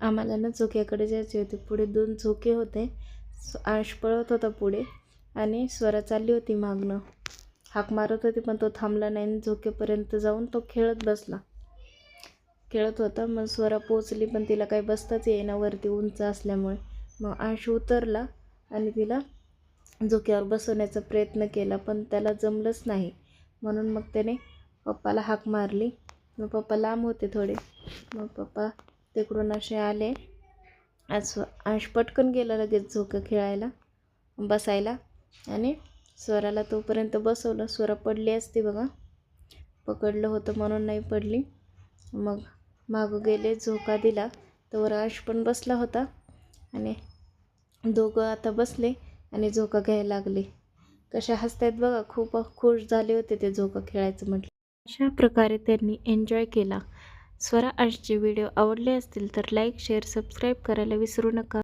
आम्हाला ना झोक्याकडे जायचे होते. पुढे दोन झोके होते. आश पळत होता पुढे आणि स्वरा चालली होती मागणं हाक मारत होती पण तो थांबला नाही आणि झोकेपर्यंत जाऊन तो खेळत बसला. खेळत होता मग स्वरा पोचली पण तिला काही बसताच येईना वरती उंच असल्यामुळे. मग आश उतरला आणि तिला झोक्यावर बसवण्याचा प्रयत्न केला पण त्याला जमलंच नाही. म्हणून मग त्याने पप्पाला हाक मारली. मग पप्पा लांब होते थोडे. मग पप्पा तिकडून असे आले. आज आश पटकन गेला लगेच झोकं खेळायला बसायला. आणि स्वराला तोपर्यंत बसवलं. स्वरा पडली असती बघा. पकडलं होतं म्हणून नाही पडली. मग मागं गेले झोका दिला. तर आश पण बसला होता. आणि दोघं आता बसले आणि झोका घ्यायला लागले. कशा हसतायत बघा. खूप खुश झाले होते ते झोका खेळायचं म्हटलं. अशा प्रकारे त्यांनी एन्जॉय केला. स्वरा आजचे व्हिडिओ आवडले असतील तर लाईक शेअर सबस्क्राईब करायला विसरू नका.